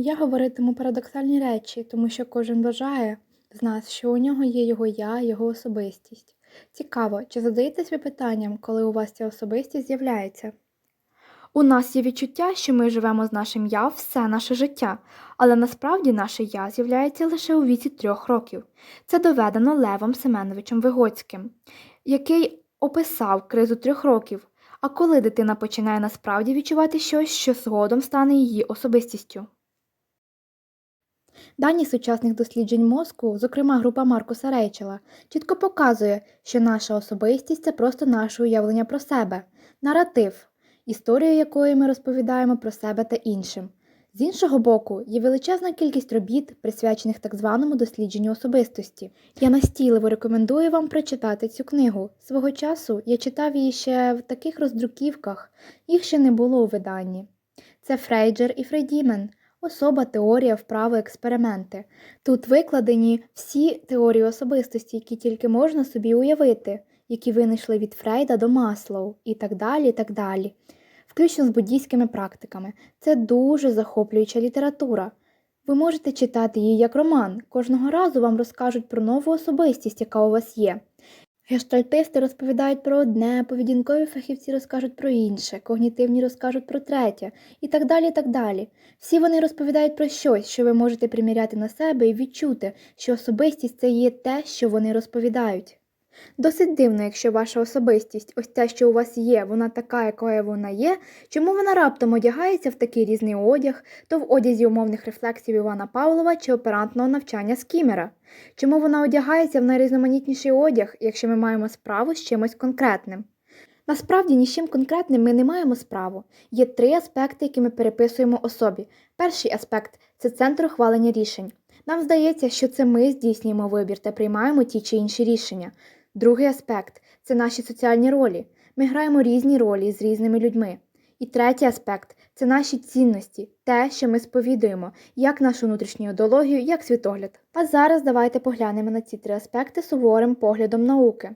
Я говоритиму парадоксальні речі, тому що кожен вважає з нас, що у нього є його я, його особистість. Цікаво, чи задаєтесь ви питанням, коли у вас ця особистість з'являється? У нас є відчуття, що ми живемо з нашим я все наше життя, але насправді наше я з'являється лише у віці трьох років. Це доведено Левом Семеновичем Вигоцьким, який описав кризу трьох років. А коли дитина починає насправді відчувати щось, що згодом стане її особистістю. Дані сучасних досліджень мозку, зокрема група Маркуса Рейчела, чітко показує, що наша особистість це просто наше уявлення про себе, наратив, історію якої ми розповідаємо про себе та іншим. З іншого боку, є величезна кількість робіт, присвячених так званому дослідженню особистості. Я настійливо рекомендую вам прочитати цю книгу. Свого часу я читав її ще в таких роздруківках, їх ще не було у виданні. Це Фрейджер і Фрейдімен, особа, теорія, вправи, експерименти. Тут викладені всі теорії особистості, які тільки можна собі уявити, які винайшли від Фрейда до Маслоу і так далі, і так далі. Включно з буддійськими практиками. Це дуже захоплююча література. Ви можете читати її як роман. Кожного разу вам розкажуть про нову особистість, яка у вас є. Гештальтисти розповідають про одне, поведінкові фахівці розкажуть про інше, когнітивні розкажуть про третє, і так далі. і так далі. Всі вони розповідають про щось, що ви можете приміряти на себе і відчути, що особистість це є те, що вони розповідають. Досить дивно, якщо ваша особистість, ось те, що у вас є, вона така, якою вона є, чому вона раптом одягається в такий різний одяг, то в одязі умовних рефлексів Івана Павлова чи оперантного навчання Скімера? Чому вона одягається в найрізноманітніший одяг, якщо ми маємо справу з чимось конкретним? Насправді ні з чим конкретним ми не маємо справу. Є три аспекти, які ми переписуємо особі. Перший аспект це центр ухвалення рішень. Нам здається, що це ми здійснюємо вибір та приймаємо ті чи інші рішення. Другий аспект це наші соціальні ролі. Ми граємо різні ролі з різними людьми. І третій аспект це наші цінності, те, що ми сповідуємо, як нашу внутрішню ідеологію, як світогляд. А зараз давайте поглянемо на ці три аспекти суворим поглядом науки.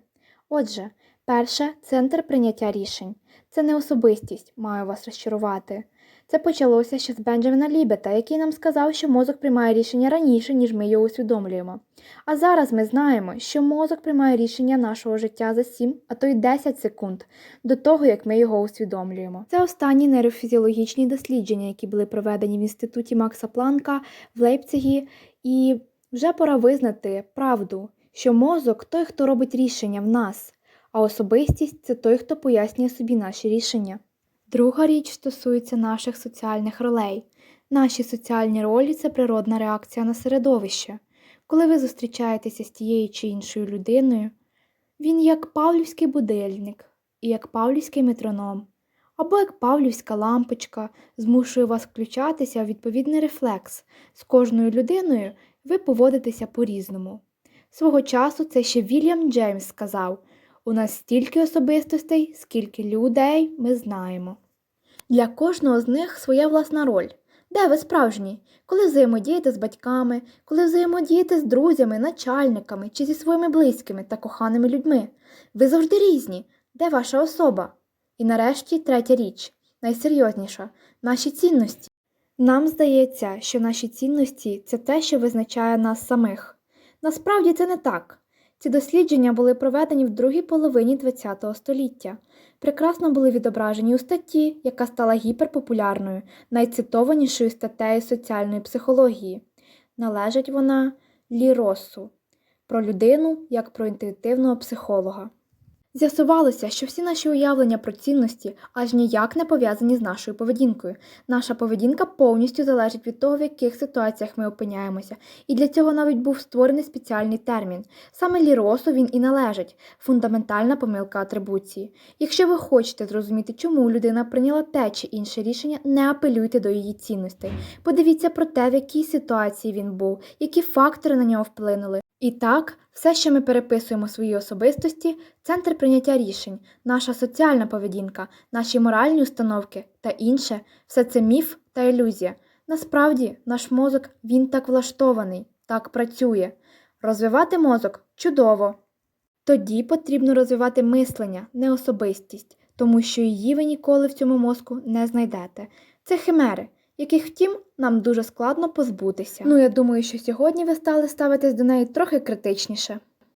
Отже, перше центр прийняття рішень. Це не особистість, маю вас розчарувати. Це почалося ще з Бенджаміна Лібета, який нам сказав, що мозок приймає рішення раніше, ніж ми його усвідомлюємо. А зараз ми знаємо, що мозок приймає рішення нашого життя за 7, а то й 10 секунд до того, як ми його усвідомлюємо. Це останні нейрофізіологічні дослідження, які були проведені в інституті Макса Планка в Лейпцигі, і вже пора визнати правду, що мозок той, хто робить рішення в нас, а особистість це той, хто пояснює собі наші рішення. Друга річ стосується наших соціальних ролей. Наші соціальні ролі це природна реакція на середовище. Коли ви зустрічаєтеся з тією чи іншою людиною, він як павлівський будильник і як павлівський метроном, або як павлівська лампочка змушує вас включатися в відповідний рефлекс. З кожною людиною ви поводитеся по-різному. Свого часу це ще Вільям Джеймс сказав у нас стільки особистостей, скільки людей ми знаємо. Для кожного з них своя власна роль. Де ви справжні? Коли взаємодієте з батьками, коли взаємодієте з друзями, начальниками чи зі своїми близькими та коханими людьми. Ви завжди різні. Де ваша особа? І нарешті третя річ, найсерйозніша наші цінності. Нам здається, що наші цінності це те, що визначає нас самих. Насправді це не так. Ці дослідження були проведені в другій половині ХХ століття. Прекрасно були відображені у статті, яка стала гіперпопулярною, найцитованішою статтею соціальної психології. Належить вона Лі Россу про людину як про інтуїтивного психолога. З'ясувалося, що всі наші уявлення про цінності аж ніяк не пов'язані з нашою поведінкою. Наша поведінка повністю залежить від того, в яких ситуаціях ми опиняємося, і для цього навіть був створений спеціальний термін. Саме ліросу він і належить фундаментальна помилка атрибуції. Якщо ви хочете зрозуміти, чому людина прийняла те чи інше рішення, не апелюйте до її цінностей. Подивіться про те, в якій ситуації він був, які фактори на нього вплинули. І так, все, що ми переписуємо в своїй особистості, центр прийняття рішень, наша соціальна поведінка, наші моральні установки та інше, все це міф та ілюзія. Насправді, наш мозок він так влаштований, так працює. Розвивати мозок чудово. Тоді потрібно розвивати мислення, не особистість, тому що її ви ніколи в цьому мозку не знайдете. Це химери. Яких, втім, нам дуже складно позбутися. Ну, я думаю, що сьогодні ви стали ставитись до неї трохи критичніше.